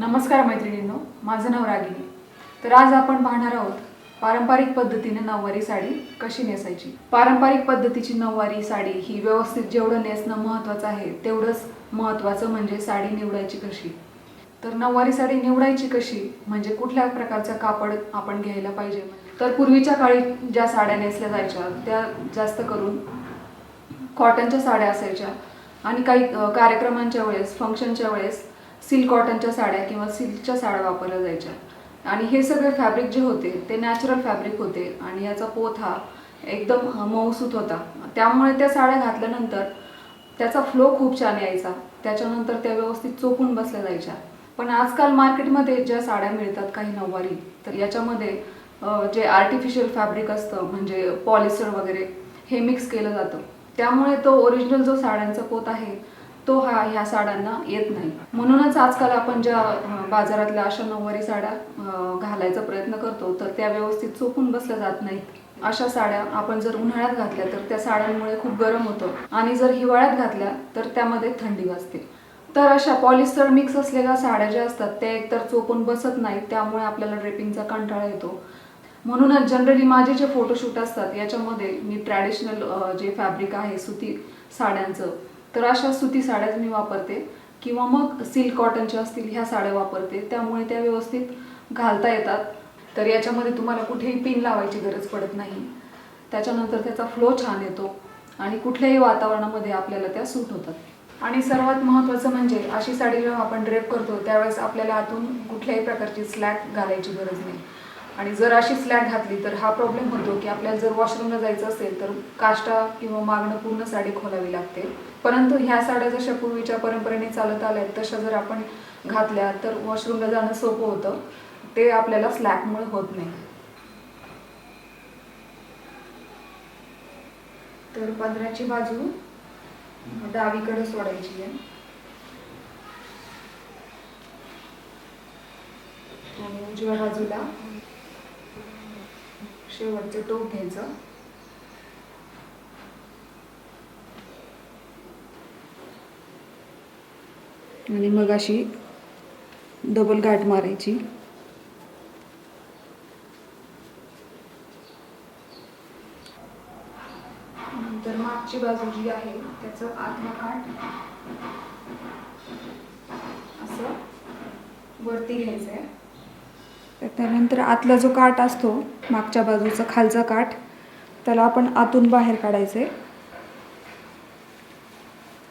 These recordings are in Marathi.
नमस्कार मैत्रिणींनो माझं नाव रागिनी. तर आज आपण पाहणार आहोत पारंपरिक पद्धतीने नऊवारी साडी कशी नेसायची? पारंपरिक पद्धतीची नऊवारी साडी ही व्यवस्थित जेवढं नेसणं महत्त्वाचं आहे तेवढंच महत्त्वाचं म्हणजे साडी निवडायची कशी? तर नऊवारी साडी निवडायची कशी? म्हणजे कुठल्या प्रकारचं कापड आपण घ्यायला पाहिजे? तर पूर्वीच्या काळी ज्या साड्या नेसल्या जायच्या त्या जास्त करून कॉटनच्या साड्या असायच्या. आणि काही कार्यक्रमांच्या वेळेस फंक्शनच्या वेळेस सिल्क कॉटनच्या साड्या किंवा सिल्कच्या साड्या वापरल्या जायच्या. आणि हे सगळे फॅब्रिक जे होते ते नॅचरल फॅब्रिक होते आणि याचा पोत हा एकदम मऊसूत होता. त्यामुळे त्या साड्या घातल्यानंतर त्याचा फ्लो खूप छान यायचा. त्याच्यानंतर त्या व्यवस्थित चोपून बसल्या जायच्या. पण आजकाल मार्केटमध्ये ज्या साड्या मिळतात काही नऊवारी तर याच्यामध्ये जे आर्टिफिशियल फॅब्रिक असतं म्हणजे पॉलिस्टर वगैरे हे मिक्स केलं जातं. त्यामुळे तो ओरिजिनल जो साड्यांचा पोत आहे तो हा ह्या साड्यांना येत नाही. म्हणूनच आजकाल आपण ज्या बाजारातल्या अशा नऊवारी साड्या घालायचा प्रयत्न करतो तर त्या व्यवस्थित चोपून बसल्या जात नाहीत. अशा साड्या आपण जर उन्हाळ्यात घातल्या तर त्या साड्यांमुळे खूप गरम होतं. आणि जर हिवाळ्यात घातल्या तर त्यामध्ये थंडी वाजते तर अशा पॉलिस्टर मिक्स असलेल्या साड्या ज्या असतात त्या एकतर चोपून बसत नाहीत त्यामुळे आपल्याला ड्रेपिंगचा कंटाळा येतो. म्हणूनच जनरली माझे जे फोटोशूट असतात याच्यामध्ये मी ट्रॅडिशनल जे फॅब्रिक आहे सुती साड्यांचं तर अशा सुती साड्याच मी वापरते. किंवा मग सिल्क कॉटनच्या असतील ह्या साड्या वापरते. त्यामुळे त्या व्यवस्थित घालता येतात. तर याच्यामध्ये तुम्हाला कुठेही पिन लावायची गरज पडत नाही. त्याच्यानंतर त्याचा फ्लो छान येतो. आणि कुठल्याही वातावरणामध्ये आपल्याला त्या सूट होतात. आणि सर्वात महत्त्वाचं म्हणजे अशी साडी जेव्हा आपण ड्रेप करतो त्यावेळेस आपल्याला आतून कुठल्याही प्रकारची स्लॅक घालायची गरज नाही. आणि जर अशी स्लॅग घातली तर हा प्रॉब्लेम होतो की आपल्याला जर वॉशरूमला जायचं असेल तर काष्टा किंवा मागणं पूर्ण साडी खोलावी लागते. परंतु ह्या साड्या जशा पूर्वीच्या परंपरेने चालत आल्या आहेत तशा जर आपण घातल्या तर वॉशरूमला जाणं सोपं होतं. ते आपल्याला स्लॅकमुळे होत नाही. तर पदराची बाजू डावीकडे सोडायची आहे. आणि उजव्या बाजूला शेवटचं टोक घ्यायचं. आणि मग अशी डबल गाठ मारायची. नंतर मागची बाजू जी आहे त्याचं आतला काठ असं वरती घ्यायचं आहे तर त्यानंतर आतला जो काठ असतो मागच्या बाजूचा खालचा काठ त्याला आपण आतून बाहेर काढायचं. आहे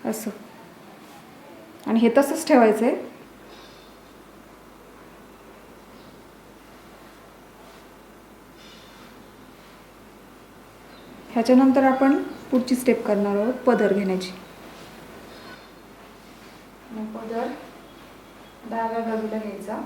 असं. आणि हे तसंच ठेवायचं. आहे ह्याच्यानंतर आपण पुढची स्टेप करणार आहोत पदर घेण्याची. पदर डाव्या बाजूला घ्यायचा.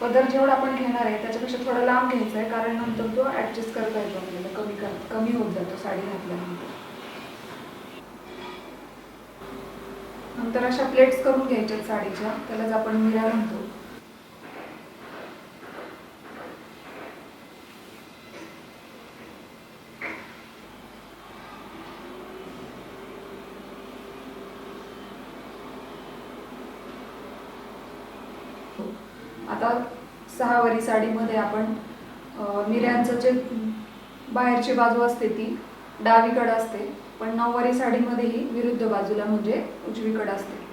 पदर जेवढा आपण घेणार आहे त्याच्यापेक्षा थोडा लांब घ्यायचा आहे कारण नंतर तो ऍडजस्ट करता येतो आपल्याला कमी कर कमी होत जातो साडी घातल्यानंतर. नंतर अशा प्लेट्स करून घ्यायच्या साडीच्या त्यालाच आपण मिरा म्हणतो. आता सहावारी साडीमध्ये आपण अं, मिऱ्यांचं जे बाहेरची बाजू असते ती डावीकडं असते पण नऊवारी साडीमध्ये ही विरुद्ध बाजूला म्हणजे उजवीकडं असते.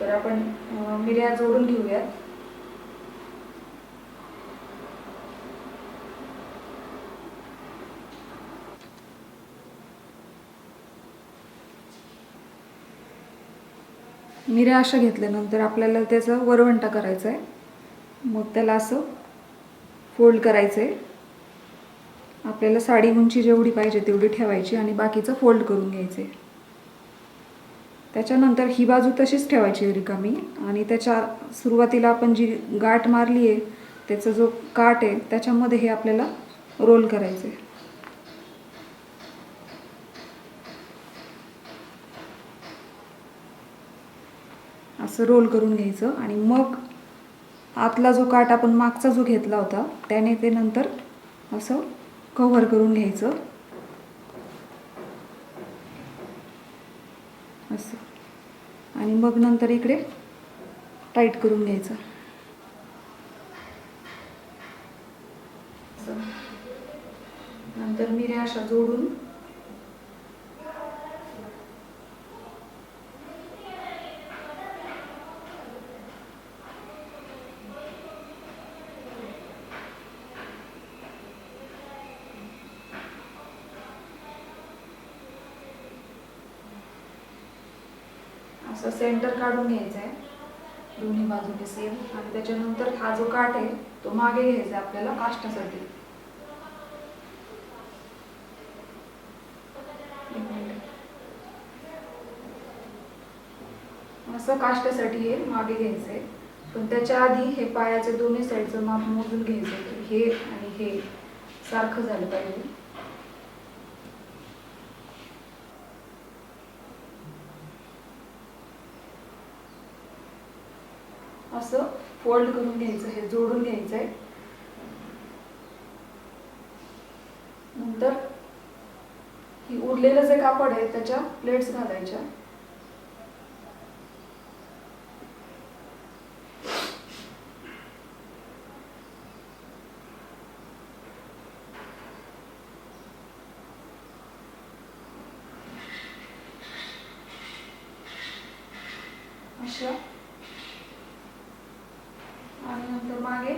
तर आपण मिऱ्या जोडून घेऊयात. मिऱ्या अशा घेतल्यानंतर आपल्याला त्याचा वरवंटा करायचा आहे. मग त्याला असं फोल्ड करायचं आहे. आपल्याला साडी उंची जेवढी पाहिजे तेवढी ठेवायची आणि बाकीचं फोल्ड करून घ्यायचे त्याच्यानंतर ही बाजू तशीच ठेवायची रिकामी आणि त्याच्या सुरुवातीला आपण जी गाठ मारली आहे त्याचा जो काट आहे त्याच्यामध्ये हे आपल्याला रोल करायचं आहे. असं रोल करून घ्यायचं आणि मग आतला जो काट आपण मागचा जो घेतला होता त्याने ते नंतर असं कव्हर करून घ्यायचं. असं. आणि मग नंतर इकडे टाईट करून घ्यायचं. नंतर मिऱ्या अशा जोडून असं सेंटर काढून घ्यायचं आहे. दोन्ही बाजूने सेम आणि त्याच्यानंतर हा जो काठ आहे तो मागे घ्यायचा आहे आपल्याला काष्टासाठी असं काष्टासाठी हे मागे घ्यायचं आहे. पण त्याच्या आधी हे पायाचे दोन्ही साईडचं माप मोजून घ्यायचं आहे. हे आणि हे सारखं झालं पाहिजे. असं फोल्ड करून घ्यायचं हे जोडून घ्यायचं आहे नंतर ही उरलेलं जे कापड आहे त्याच्या प्लेट्स घालायच्या. अशा आणि नंतर मागे.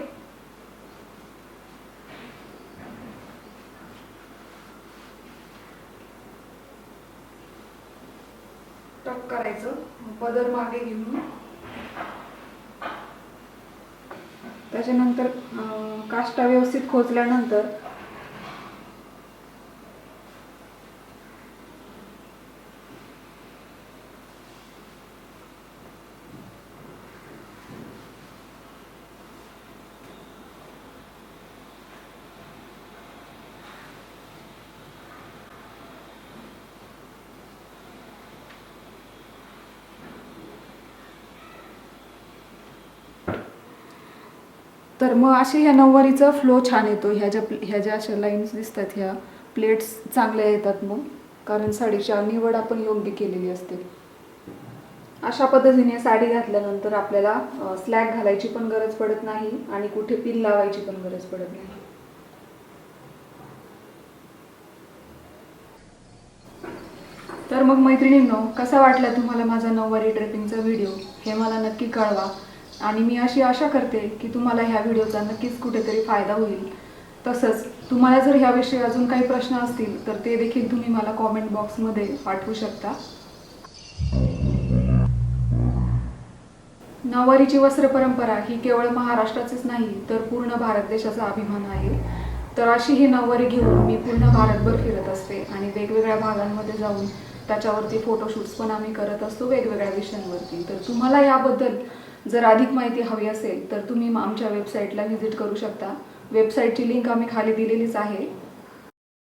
टक करायचं. पदर मागे घेऊन. त्याच्यानंतर अं, काष्टा व्यवस्थित खोचल्यानंतर तर मग असे ह्या नऊवारीचा फ्लो छान येतो. ह्या ज्या ह्या ज्या अशा लाईन्स दिसतात ह्या प्लेट्स चांगल्या येतात मग. कारण साडीच्या निवड आपण योग्य केलेली असते. अशा पद्धतीने साडी घातल्यानंतर आपल्याला स्लॅग घालायची पण गरज पडत नाही आणि कुठे पिल लावायची पण गरज पडत नाही. तर मग मैत्रिणींनो कसा वाटला तुम्हाला माझा नऊवारी ड्रेपिंगचा व्हिडिओ? हे मला नक्की कळवा. आणि मी अशी आशा करते की तुम्हाला ह्या व्हिडिओचा नक्कीच कुठेतरी फायदा होईल. तसंच तुम्हाला जर ह्याविषयी अजून काही प्रश्न असतील तर ते देखील तुम्ही मला कॉमेंट बॉक्समध्ये पाठवू शकता. नऊवारीची वस्त्र परंपरा ही केवळ महाराष्ट्राचीच नाही तर पूर्ण भारत देशाचा अभिमान आहे. तर अशी ही नऊवारी घेऊन मी पूर्ण भारतभर फिरत असते आणि वेगवेगळ्या भागांमध्ये जाऊन त्याच्यावरती फोटोशूट्स पण आम्ही करत असतो वेगवेगळ्या विषयांवरती. तर तुम्हाला याबद्दल जर अधिक माहिती हवी असेल तर तुम्ही आमच्या वेबसाईटला व्हिजिट करू शकता. वेबसाईटची लिंक आम्ही खाली दिलेलीच आहे.